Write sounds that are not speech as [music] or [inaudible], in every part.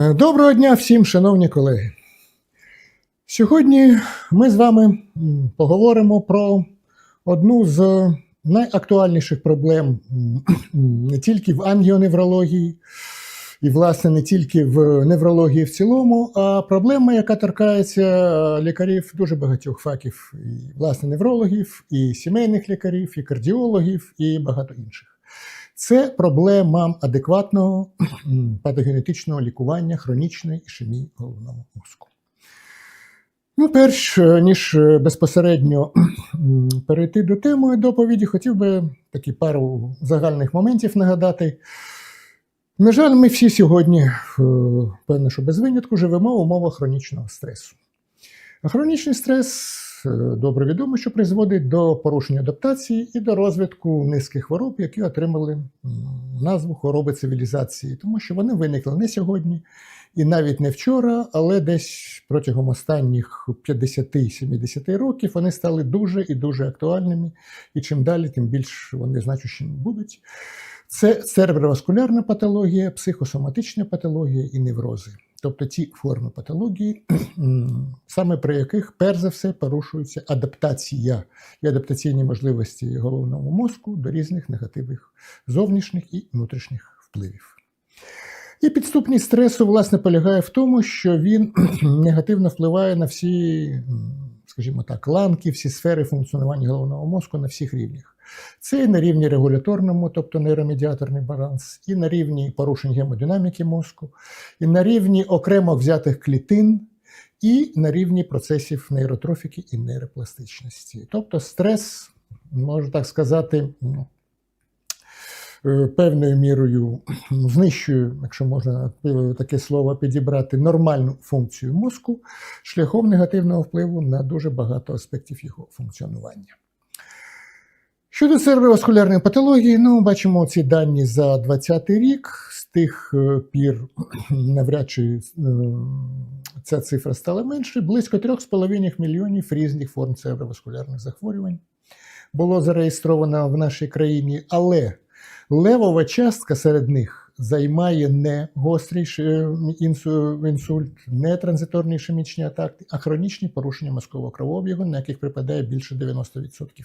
Е, Доброго дня всім, шановні колеги. Сьогодні ми з вами поговоримо про одну з найактуальніших проблем не тільки в ангіоневрології, і, власне, не тільки в неврології в цілому, а проблема, яка торкається е, лікарів дуже багатьох факів, і, власне, неврологів, і сімейних лікарів, і кардіологів, і багато інших. Це проблема адекватного патогенетичного лікування хронічної ішемії головного мозку. Ну, перш е, ніж е, безпосередньо перейти до теми доповіді, хотів би такі пару загальних моментів нагадати. На жаль, ми всі сьогодні, е, певно, що без винятку, живемо в умовах хронічного стресу. А хронічний стрес добре відомо, що призводить до порушення адаптації і до розвитку низки хвороб, які отримали назву хвороби цивілізації, тому що вони виникли не сьогодні і навіть не вчора, але десь протягом останніх 50-70 років вони стали дуже і дуже актуальними, і чим далі, тим більш вони значущими будуть. Це цереброваскулярна патологія, психосоматична патологія і неврози. Тобто ті форми патології, [clears throat] саме при яких перш за все порушується адаптація і адаптаційні можливості головного мозку до різних негативних зовнішніх і внутрішніх впливів. І підступність стресу, власне, полягає в тому, що він [clears throat] негативно впливає на всі, скажімо так, ланки, всі сфери функціонування головного мозку на всіх рівнях. Це і на рівні регуляторному, тобто нейромедіаторний баланс, і на рівні порушень гемодинаміки мозку, і на рівні окремо взятих клітин, і на рівні процесів нейротрофіки і нейропластичності. Тобто стрес, можу так сказати, е, певною мірою знищує, якщо можна таке слово підібрати, нормальну функцію мозку шляхом негативного впливу на дуже багато аспектів його функціонування. Щодо цереброваскулярної патології, ну, бачимо ці дані за 2020 рік. З тих е, пір [clears throat] навряд чи е, ця цифра стала менше. Близько 3,5 мільйонів різних форм цереброваскулярних захворювань було зареєстровано в нашій країні, але левова частка серед них займає не гострий інсульт, не транзиторні ішемічні атаки, а хронічні порушення мозкового кровообігу, на яких припадає більше 90% е,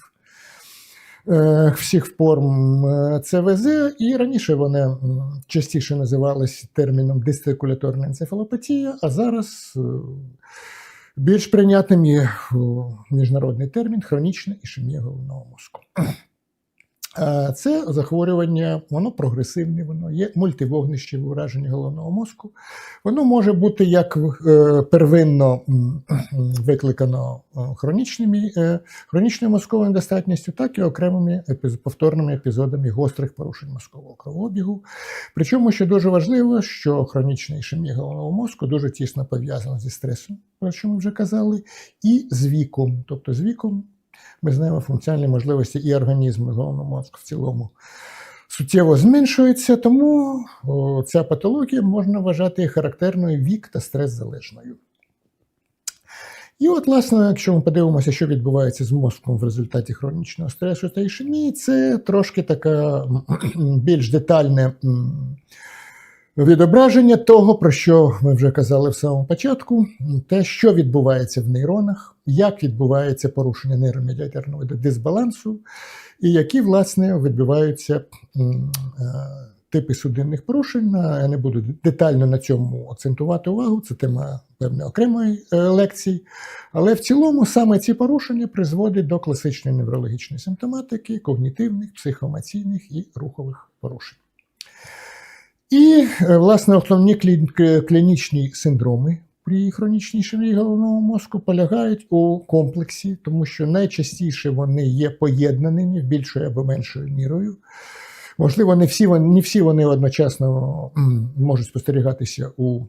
всіх форм е, ЦВЗ, і раніше вони частіше називались терміном дистикуляторна енцефалопатія, а зараз е, більш прийнятним є міжнародний термін хронічна ішемія головного мозку. Е, Це захворювання, воно прогресивне, воно є мультивогнищеве ураження головного мозку. Воно може бути як е, первинно [clears throat] викликано е, хронічною мозковою недостатністю, так і окремими повторними епізодами гострих порушень мозкового кровообігу. Причому, що дуже важливо, що хронічна ішемія головного мозку дуже тісно пов'язана зі стресом, про що ми вже казали, і з віком. Тобто з віком ми знаємо функціональні можливості і організму, головного мозку в цілому суттєво зменшуються, тому ця патологія можна вважати характерною вік та стрес-залежною. І от, власне, якщо ми подивимося, що відбувається з мозком в результаті хронічного стресу та ішемії, це трошки така більш детальне м, відображення того, про що ми вже казали в самому початку, те, що відбувається в нейронах, як відбувається порушення нейромедіаторного дисбалансу, і які, власне, відбуваються е, типи судинних порушень. Я не буду детально на цьому акцентувати увагу, це тема певної окремої е, лекції. Але в цілому саме ці порушення призводять до класичної неврологічної симптоматики, когнітивних, психоемоційних і рухових порушень. І, е, власне, основні клінічні синдроми при хронічній ішемії головного мозку полягають у комплексі, тому що найчастіше вони є поєднаними більшою або меншою мірою. Можливо, не всі вони, не всі вони одночасно можуть спостерігатися у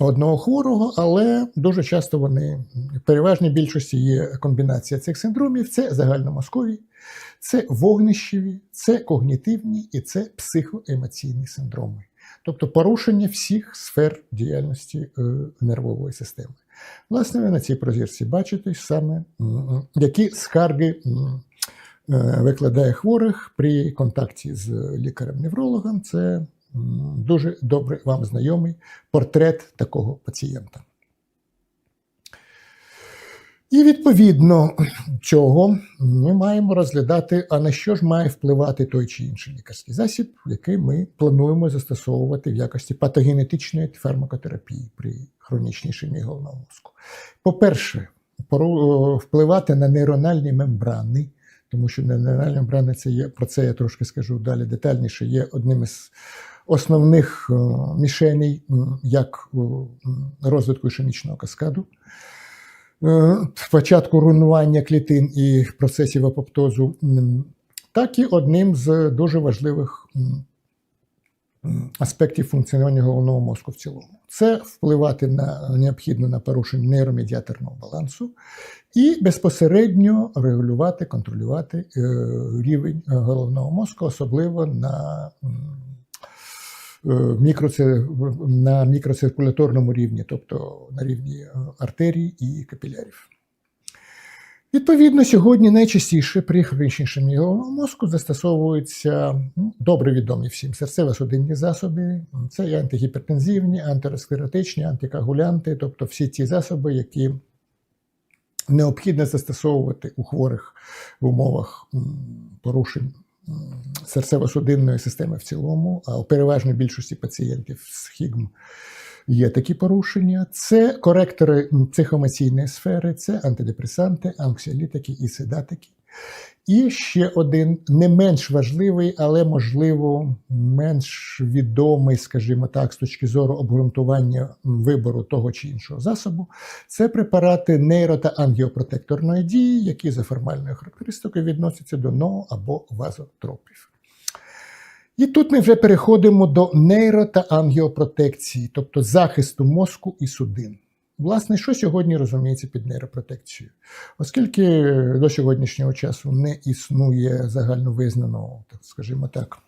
одного хворого, але дуже часто вони в переважній більшості є комбінація цих синдромів. Це загальномозкові, це вогнищеві, це когнітивні і це психоемоційні синдроми. Тобто порушення всіх сфер діяльності е, нервової системи. Власне, ви на цій прозірці бачите саме, які скарги е, викладає хворих при контакті з лікарем-неврологом. Це дуже добре вам знайомий портрет такого пацієнта. І відповідно цього ми маємо розглядати, а на що ж має впливати той чи інший лікарський засіб, який ми плануємо застосовувати в якості патогенетичної фармакотерапії при хронічній ішемії головного мозку. По-перше, впливати на нейрональні мембрани, тому що нейрональні мембрани це є, про це я трошки скажу далі детальніше, є одним із основних е, мішеней як е, розвитку ішемічного каскаду. Е, початку руйнування клітин і процесів апоптозу, так і одним з дуже важливих аспектів функціонування головного мозку в цілому. Це впливати на необхідно на порушення нейромедіаторного балансу і безпосередньо регулювати, контролювати е, рівень е, головного мозку, особливо на е, на мікроциркуляторному рівні, тобто на рівні е, артерій і капілярів. Відповідно, сьогодні найчастіше при хронічній ішемії мозку застосовуються ну, добре відомі всім серцево-судинні засоби. Це і антигіпертензивні, антиресклеротичні, антикагулянти, тобто всі ті засоби, які необхідно застосовувати у хворих в умовах порушень серцево-судинної системи в цілому, а у переважній більшості пацієнтів з хігм є такі порушення. Це коректори психоемоційної сфери, це антидепресанти, анксіолітики і седатики. І ще один не менш важливий, але можливо менш відомий, скажімо так, з точки зору обґрунтування вибору того чи іншого засобу, це препарати нейро та ангіопротекторної дії, які за формальною характеристикою відносяться до НО або вазотропів. І тут ми вже переходимо до нейро та ангіопротекції, тобто захисту мозку і судин. Власне, що сьогодні розуміється під нейропротекцією? Оскільки до сьогоднішнього часу не існує загальновизнаного, так скажімо так,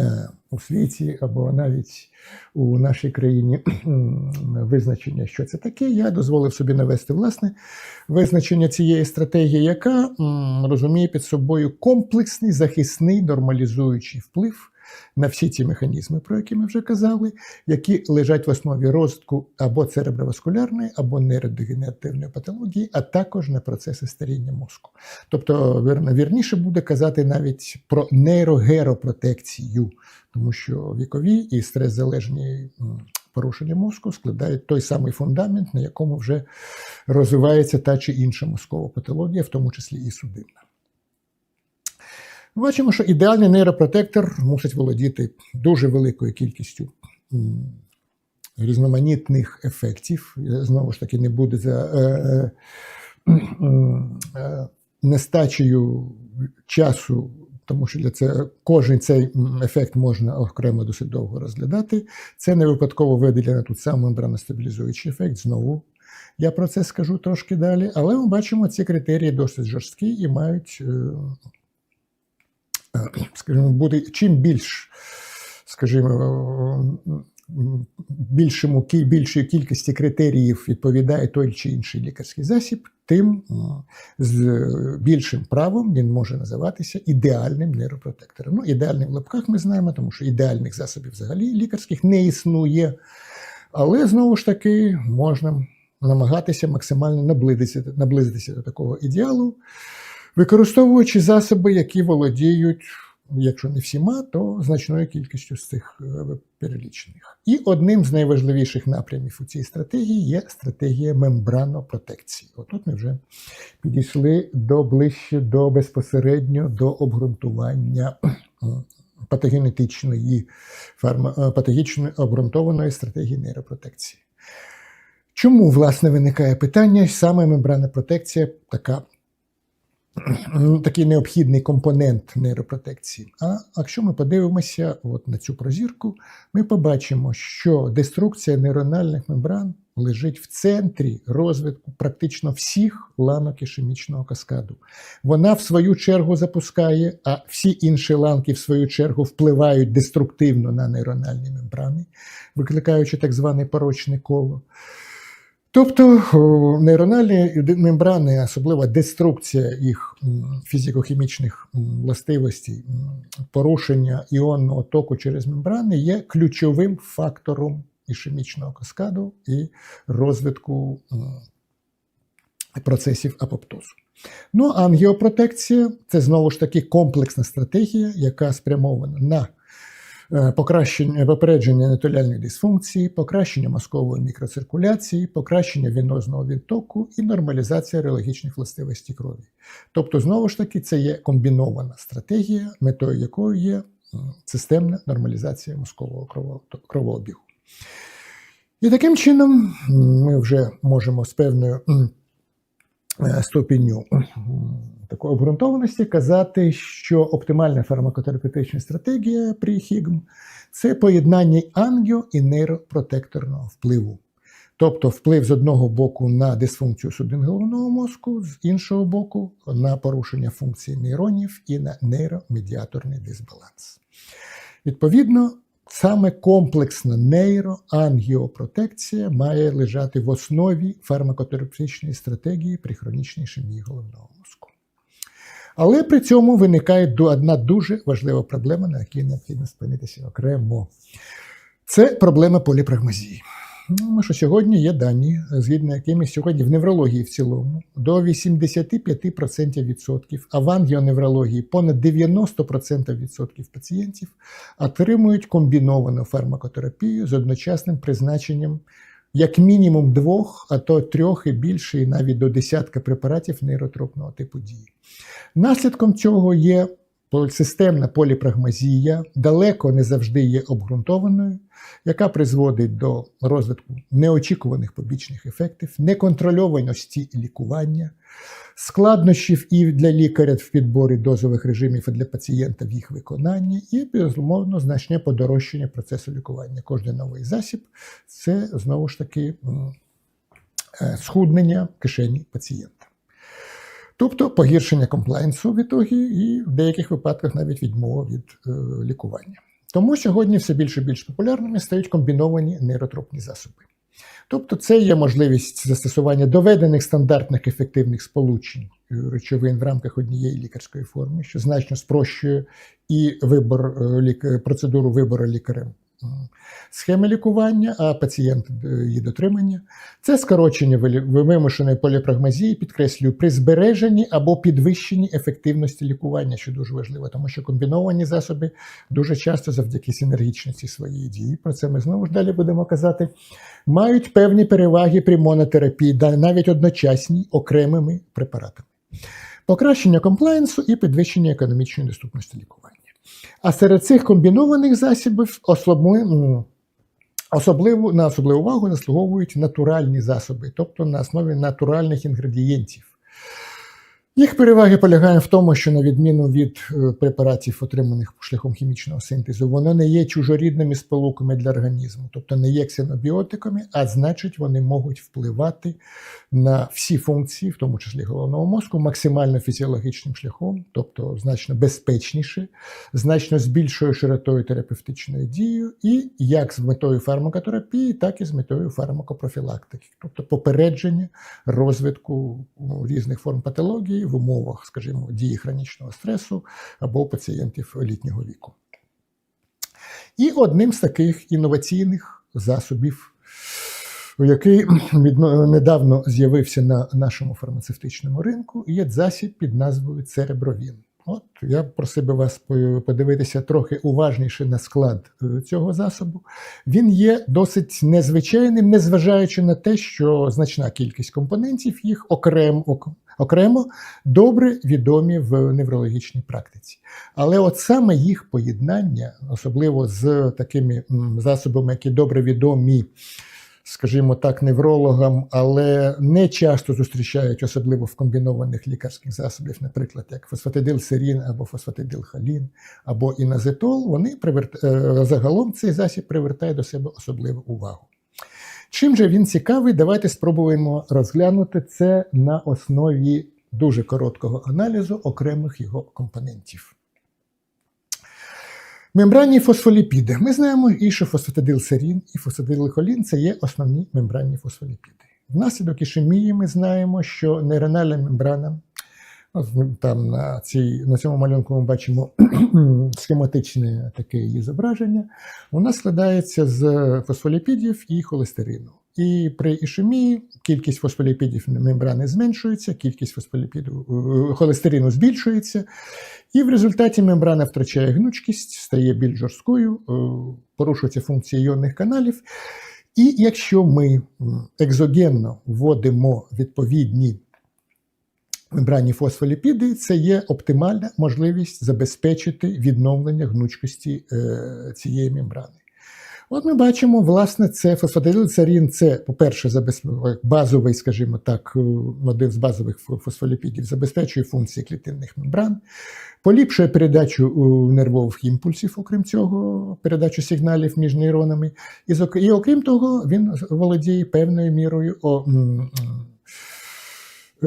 е, у світі або навіть у нашій країні [clears throat] визначення, що це таке, я дозволив собі навести власне визначення цієї стратегії, яка розуміє під собою комплексний захисний нормалізуючий вплив на всі ті механізми, про які ми вже казали, які лежать в основі розвитку або цереброваскулярної, або нейродегенеративної патології, а також на процеси старіння мозку. Тобто, вірніше буде казати навіть про нейрогеропротекцію, тому що вікові і стрес-залежні порушення мозку складають той самий фундамент, на якому вже розвивається та чи інша мозкова патологія, в тому числі і судинна. Бачимо, що ідеальний нейропротектор мусить володіти дуже великою кількістю різноманітних ефектів. Знову ж таки, не буде за е, е, е, нестачею часу, тому що для це кожен цей ефект можна окремо досить довго розглядати. Це не випадково виділено тут сам мембраностабілізуючий ефект. Знову я про це скажу трошки далі. Але ми бачимо, ці критерії досить жорсткі і мають. [clears throat] скажімо, буде чим більш, скажімо, більшому більшої кількості критеріїв відповідає той чи інший лікарський засіб, тим з більшим правом він може називатися ідеальним нейропротектором. Ну, ідеальним в лапках ми знаємо, тому що ідеальних засобів взагалі лікарських не існує. Але знову ж таки можна намагатися максимально наблизитися, наблизитися до такого ідеалу, використовуючи засоби, які володіють, якщо не всіма, то значною кількістю з цих е, перелічених. І одним з найважливіших напрямів у цій стратегії є стратегія мембранопротекції. Отут ми вже підійшли до ближче до безпосередньо до обґрунтування патогенетичної фарма, е, обґрунтованої стратегії нейропротекції. Чому, власне, виникає питання, саме мембранна протекція така такий необхідний компонент нейропротекції. А якщо ми подивимося от на цю прозірку, ми побачимо, що деструкція нейрональних мембран лежить в центрі розвитку практично всіх ланок ішемічного каскаду. Вона в свою чергу запускає, а всі інші ланки, в свою чергу, впливають деструктивно на нейрональні мембрани, викликаючи так зване порочне коло. Тобто нейрональні мембрани, особлива деструкція їх фізико-хімічних властивостей, порушення іонного току через мембрани є ключовим фактором ішемічного каскаду і розвитку процесів апоптозу. Ну, ангіопротекція це знову ж таки комплексна стратегія, яка спрямована на покращення попередження нетоляльної дисфункції, покращення мозкової мікроциркуляції, покращення венозного відтоку і нормалізація реологічних властивостей крові. Тобто, знову ж таки, це є комбінована стратегія, метою якої є системна нормалізація мозкового кровообігу. І таким чином ми вже можемо з певною е, ступінню такої обґрунтованості казати, що оптимальна фармакотерапевтична стратегія при ХІГМ це поєднання ангіо і нейропротекторного впливу. Тобто вплив з одного боку на дисфункцію судин головного мозку, з іншого боку на порушення функції нейронів і на нейромедіаторний дисбаланс. Відповідно, саме комплексна нейроангіопротекція має лежати в основі фармакотерапевтичної стратегії при хронічній ішемії головного мозку. Але при цьому виникає одна дуже важлива проблема, на якій необхідно спинитися окремо. Це проблема поліпрагмазії. Ну, що сьогодні є дані, згідно якими сьогодні в неврології в цілому до 85% відсотків, а в ангіоневрології понад 90% відсотків пацієнтів отримують комбіновану фармакотерапію з одночасним призначенням як мінімум двох, а то трьох і більше, і навіть до десятка препаратів нейротропного типу дії. Наслідком цього є системна поліпрагмазія, далеко не завжди є обґрунтованою, яка призводить до розвитку неочікуваних побічних ефектів, неконтрольованості лікування, складнощів і для лікаря в підборі дозових режимів і для пацієнта в їх виконанні, і, безумовно, значне подорожчання процесу лікування. Кожен новий засіб це знову ж таки е, схуднення кишені пацієнта. Тобто погіршення комплайнсу в ітогі і в деяких випадках навіть відмова від е, лікування. Тому сьогодні все більше і більш популярними стають комбіновані нейротропні засоби. Тобто, це є можливість застосування доведених стандартних ефективних сполучень е, речовин в рамках однієї лікарської форми, що значно спрощує і вибор е, лік- процедуру вибору лікарем схеми лікування, а пацієнт е, її дотримання. Це скорочення вимушеної поліпрагмазії, підкреслюю, при збереженні або підвищенні ефективності лікування, що дуже важливо, тому що комбіновані засоби дуже часто завдяки синергічності своєї дії. Про це ми знову ж далі будемо казати. Мають певні переваги при монотерапії, навіть одночасній окремими препаратами. Покращення комплаєнсу і підвищення економічної доступності лікування. А серед цих комбінованих засобів особливо, на особливу увагу заслуговують натуральні засоби, тобто на основі натуральних інгредієнтів. Їх переваги полягають в тому, що на відміну від е, препаратів, отриманих шляхом хімічного синтезу, вони не є чужорідними сполуками для організму, тобто не є ксенобіотиками, а значить, вони можуть впливати на всі функції, в тому числі головного мозку, максимально фізіологічним шляхом, тобто значно безпечніше, значно з більшою широтою терапевтичної дією, і як з метою фармакотерапії, так і з метою фармакопрофілактики, тобто попередження розвитку різних форм патології в умовах, скажімо, дії хронічного стресу або пацієнтів літнього віку. І одним з таких інноваційних засобів, який недавно з'явився на нашому фармацевтичному ринку, є засіб під назвою Церебровін. От я просив би вас подивитися трохи уважніше на склад е, цього засобу. Він є досить незвичайним, незважаючи на те, що значна кількість компонентів їх окремо, ок- окремо добре відомі в неврологічній практиці. Але от саме їх поєднання, особливо з такими засобами, які добре відомі, скажімо так, неврологам, але не часто зустрічають, особливо в комбінованих лікарських засобів, наприклад, як фосфатидилсерін або фосфатидилхолін, або іназетол, вони приверт... е, загалом цей засіб привертає до себе особливу увагу. Чим же він цікавий, давайте спробуємо розглянути це на основі дуже короткого аналізу окремих його компонентів. Мембранні фосфоліпіди. Ми знаємо і що фосфатидилсерін, і фосфатидилхолін це є основні мембранні фосфоліпіди. Внаслідок ішемії ми знаємо, що нейрональна мембрана, там на, цій, на цьому малюнку ми бачимо [clears throat] схематичне таке її зображення, вона складається з фосфоліпідів і холестерину. І при ішемії кількість фосфоліпідів мембрани зменшується, кількість фосфоліпіду е, холестерину збільшується, і в результаті мембрана втрачає гнучкість, стає більш жорсткою, е, порушуються функції іонних каналів. І якщо ми екзогенно вводимо відповідні мембранні фосфоліпіди, це є оптимальна можливість забезпечити відновлення гнучкості е, цієї мембрани. От ми бачимо, власне, це фосфатидилцарін, це, по-перше, базовий, скажімо так, е, один з базових фосфоліпідів, забезпечує функції клітинних мембран, поліпшує передачу е, нервових імпульсів, окрім цього, передачу сигналів між нейронами. І, окрім того, він володіє певною мірою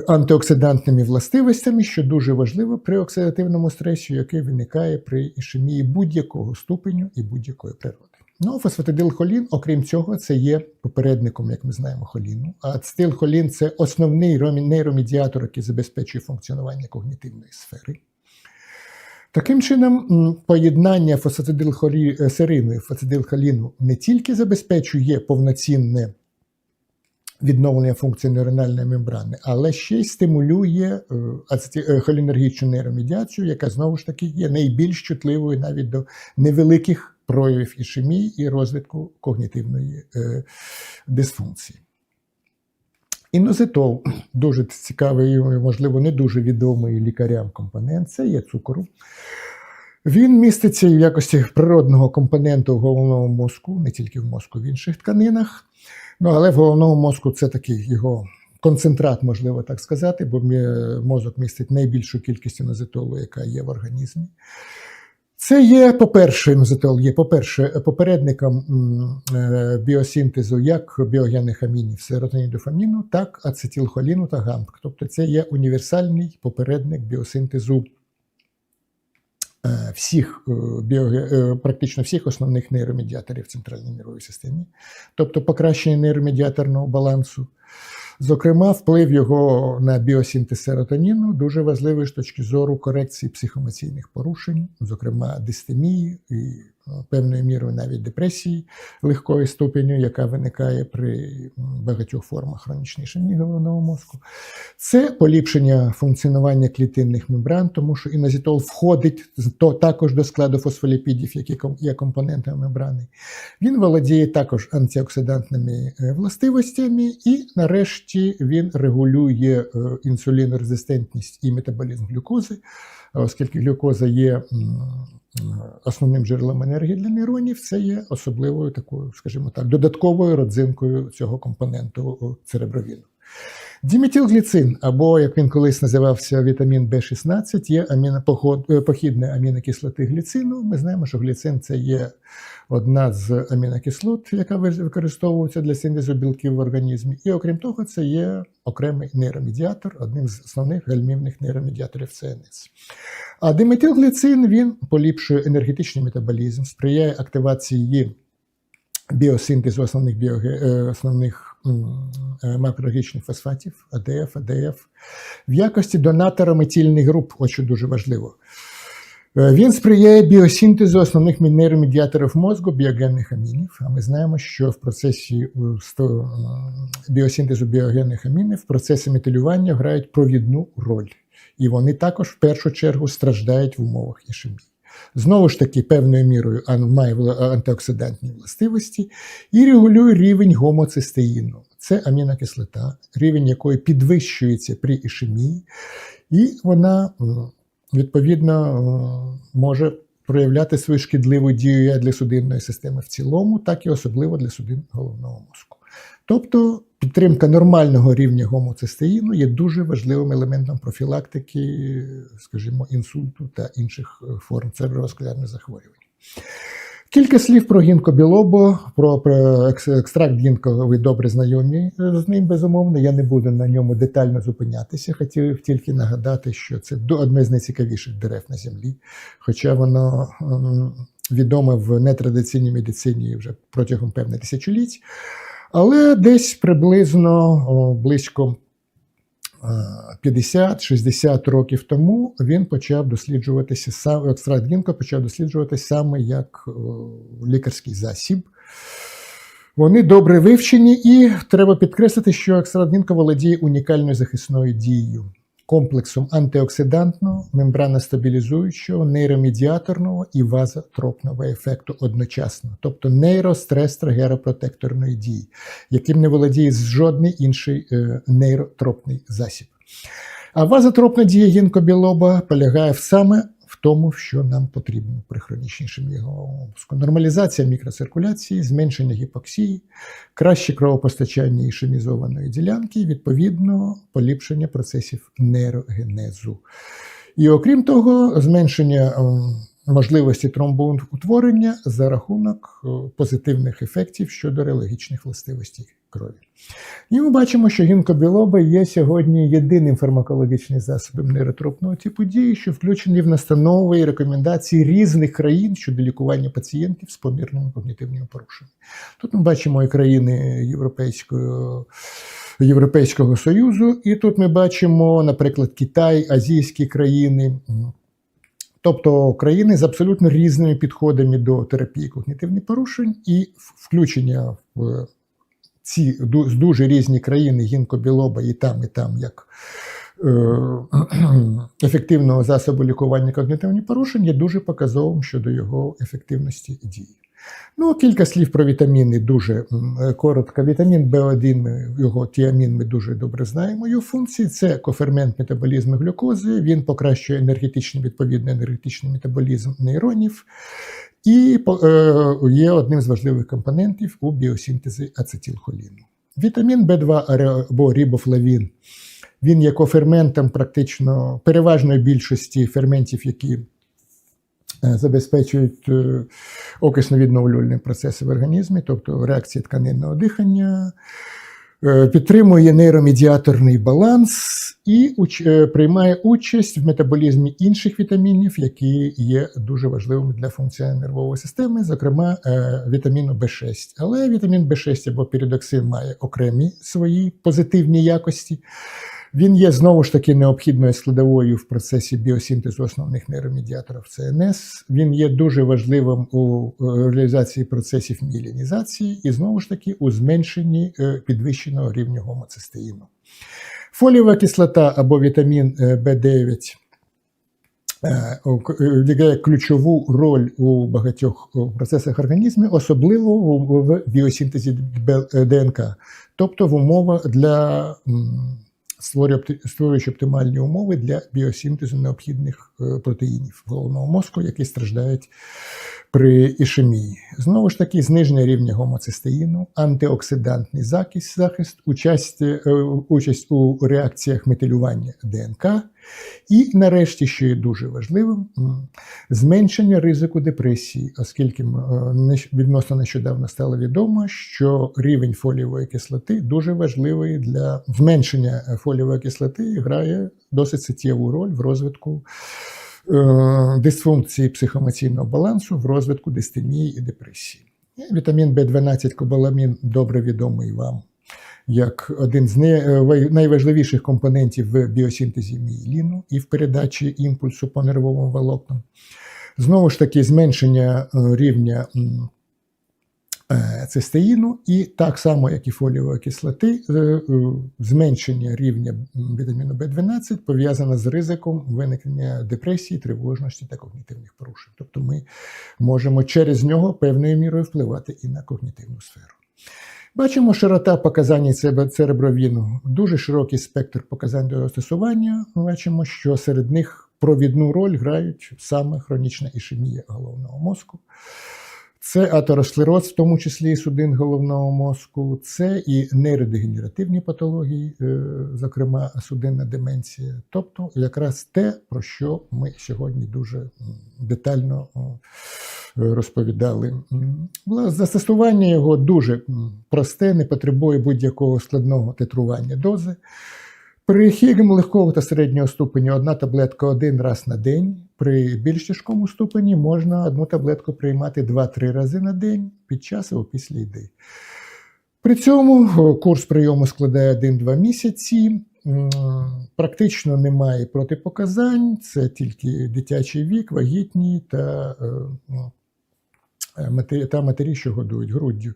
антиоксидантними властивостями, що дуже важливо при оксидативному стресі, який виникає при ішемії будь-якого ступеню і будь-якої природи. Ну, фосфатидилхолін, окрім цього, це є попередником, як ми знаємо, холіну. А ацетилхолін – це основний нейромедіатор, який забезпечує функціонування когнітивної сфери. Таким чином, поєднання фосфатидилсерину і фосфатидилхоліну не тільки забезпечує повноцінне відновлення функції нейрональної мембрани, але ще й стимулює е, е, холінергічну нейромедіацію, яка знову ж таки є найбільш чутливою навіть до невеликих проявів ішемії і розвитку когнітивної е, дисфункції. Інозитол [clears throat] дуже цікавий, і, можливо, не дуже відомий лікарям компонент це є цукору. Він міститься в якості природного компоненту в головному мозку, не тільки в мозку, в інших тканинах. Ну, але в головному мозку це такий його концентрат, можливо так сказати, бо мозок містить найбільшу кількість інозитолу, яка є в організмі. Це є, по-перше, інозитол є, по-перше, попередником е, біосинтезу як біогенних амінів серотоніну, так ацетилхоліну та гамк. Тобто це є універсальний попередник біосинтезу всіх е, е, практично всіх основних нейромедіаторів в центральній нервовій системі, тобто покращення нейромедіаторного балансу. Зокрема, вплив його на біосінтез серотоніну дуже важливий з точки зору корекції психоемоційних порушень, зокрема дистемії і е, певною мірою навіть депресії легкої ступеню, яка виникає при багатьох формах хронічної ішемії головного мозку. Це поліпшення функціонування клітинних мембран, тому що інозітол входить то також до складу фосфоліпідів, які є компонентами мембрани. Він володіє також антиоксидантними е, властивостями, і нарешті він регулює е, інсулінорезистентність і метаболізм глюкози, оскільки глюкоза є основним джерелом енергії для нейронів, це є особливою такою, скажімо так, додатковою родзинкою цього компоненту церебровіну. Діметилгліцин, або як він колись називався вітамін В16, є е, похідне амінокислоти гліцину. Ми знаємо, що гліцин це є одна з амінокислот, яка використовується для синтезу білків в організмі. І окрім того, це є окремий нейромедіатор, одним з основних гальмівних нейромедіаторів ЦНС. А диметилгліцин він поліпшує енергетичний метаболізм, сприяє активації біосинтезу основних, біоге, е, основних е, фосфатів АДФ, АДФ в якості донатора метильних груп, ось що дуже важливо. Е, Він сприяє біосинтезу основних нейромедіаторів мозку, біогенних амінів. А ми знаємо, що в процесі е, біосинтезу біогенних амінів в процесі метилювання грають провідну роль. І вони також в першу чергу страждають в умовах ішемії. Знову ж таки, певною мірою має антиоксидантні властивості і регулює рівень гомоцистеїну. Це амінокислота, рівень якої підвищується при ішемії, і вона відповідно може проявляти свою шкідливу дію як для судинної системи в цілому, так і особливо для судин головного мозку. Тобто підтримка нормального рівня гомоцистеїну є дуже важливим елементом профілактики, скажімо, інсульту та інших е, форм цереброваскулярних захворювань. Кілька слів про гінкобілобо, про, про екстракт гінко, ви добре знайомі е, з ним, безумовно. Я не буду на ньому детально зупинятися. Хотів тільки нагадати, що це одне з найцікавіших дерев на землі, хоча воно відоме в нетрадиційній медицині вже протягом певних тисячоліть. Але десь приблизно близько е, 50-60 років тому він почав досліджуватися сам екстракт гінка почав досліджуватися саме як лікарський засіб. Вони добре вивчені, і треба підкреслити, що екстракт гінка володіє унікальною захисною дією, комплексом антиоксидантного, мембрано-стабілізуючого, нейромедіаторного і вазотропного ефекту одночасно, тобто нейрострес-тригеропротекторної дії, яким не володіє жодний інший е, нейротропний засіб. А вазотропна дія гінкобілоба полягає в саме тому, що нам потрібно при хронічнішому його головного. Нормалізація мікроциркуляції, зменшення гіпоксії, краще кровопостачання ішемізованої ділянки відповідно, поліпшення процесів нейрогенезу. І окрім того, зменшення ем, можливості тромбоутворення за рахунок е, позитивних ефектів щодо реологічних властивостей крові. І ми бачимо, що гінкобілоба є сьогодні єдиним фармакологічним засобом нейротропного типу дії, що включений в настанови і рекомендації різних країн щодо лікування пацієнтів з помірними когнітивними порушеннями. Тут ми бачимо і країни Європейської. Європейського Союзу, і тут ми бачимо, наприклад, Китай, азійські країни, тобто країни з абсолютно різними підходами до терапії когнітивних порушень і включення в ці дуже різні країни гінкобілоба і там, і там як е, [clears throat] ефективного засобу лікування когнітивних порушень є дуже показовим щодо його ефективності дії. Ну, кілька слів про вітаміни дуже коротко. Вітамін В1, його тіамін, ми дуже добре знаємо. Його функції це кофермент метаболізму глюкози, він покращує енергетичний, відповідно енергетичний метаболізм нейронів і є одним з важливих компонентів у біосинтезі ацетилхоліну. Вітамін В2 або рибофлавін, він є коферментом практично переважної більшості ферментів, які забезпечують окисно-відновлювальні процеси в організмі, тобто реакції тканинного дихання, підтримує нейромедіаторний баланс і приймає участь в метаболізмі інших вітамінів, які є дуже важливими для функції нервової системи, зокрема вітаміну В6. Але вітамін В6 або піридоксин має окремі свої позитивні якості. Він є знову ж таки необхідною складовою в процесі біосинтезу основних нейромедіаторів ЦНС. Він є дуже важливим у реалізації процесів мілінізації і знову ж таки у зменшенні підвищеного рівня гомоцистеїну. Фолієва кислота або вітамін В9 відіграє ключову роль у багатьох процесах організму, особливо в біосинтезі ДНК, тобто в умовах для створюючи оптимальні умови для біосінтезу необхідних протеїнів головного мозку, які страждають при ішемії. Знову ж таки, зниження рівня гомоцистеїну, антиоксидантний захист, захист участь, участь у реакціях метилювання ДНК. І, нарешті, що є дуже важливим, зменшення ризику депресії, оскільки відносно нещодавно стало відомо, що рівень фолієвої кислоти дуже важливий для зменшення фолієвої кислоти грає досить суттєву роль в розвитку дисфункції психоемоційного балансу, в розвитку дистемії і депресії. Вітамін В12 кобаламін добре відомий вам як один з найважливіших компонентів в біосинтезі мієліну і в передачі імпульсу по нервовим волокнам. Знову ж таки, зменшення рівня цистеїну, і так само, як і фолієвої кислоти, зменшення рівня вітаміну В12 пов'язане з ризиком виникнення депресії, тривожності та когнітивних порушень. Тобто ми можемо через нього певною мірою впливати і на когнітивну сферу. Бачимо, широта показань церебровіну, дуже широкий спектр показань до застосування. Бачимо, що серед них провідну роль грають саме хронічна ішемія головного мозку. Це атеросклероз, в тому числі і судин головного мозку, це і нейродегенеративні патології, зокрема судинна деменція. Тобто якраз те, про що ми сьогодні дуже детально розповідали. Застосування його дуже просте, не потребує будь-якого складного титрування дози. При хігем легкого та середнього ступеню одна таблетка один раз на день. При більш тяжкому ступені можна одну таблетку приймати 2-3 рази на день під час або після їди. При цьому курс прийому складає 1-2 місяці. Практично немає протипоказань, це тільки дитячий вік, вагітні та, е, ну, е, та матері, що годують груддю.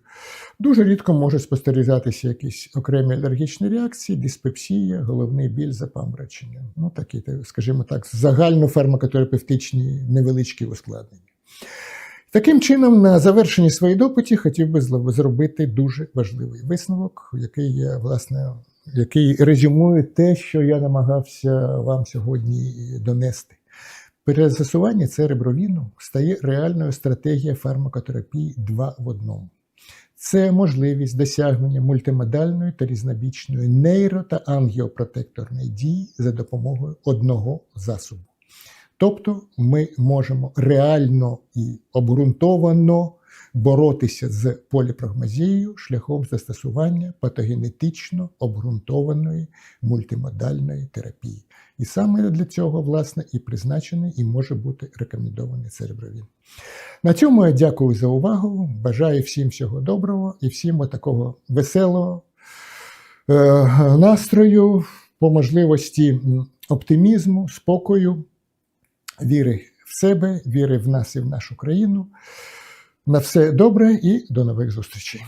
Дуже рідко можуть спостерігатися якісь окремі алергічні реакції, диспепсія, головний біль, запаморочення. Ну, такі, скажімо так, загально-фармакотерапевтичні невеличкі ускладнення. Таким чином, на завершенні своєї допиті хотів би зробити дуже важливий висновок, який я, власне, який резюмує те, що я намагався вам сьогодні донести. Перезасування церебровіну стає реальною стратегією фармакотерапії два в одному. Це можливість досягнення мультимодальної та різнобічної нейро та ангіопротекторної дії за допомогою одного засобу. Тобто ми можемо реально і обґрунтовано боротися з поліпрагмазією шляхом застосування патогенетично обґрунтованої мультимодальної терапії. І саме для цього, власне, і призначений, і може бути рекомендований церебровін. На цьому я дякую за увагу. Бажаю всім всього доброго і всім такого веселого е, настрою, по можливості оптимізму, спокою, віри в себе, віри в нас і в нашу країну. На все добре і до нових зустрічей.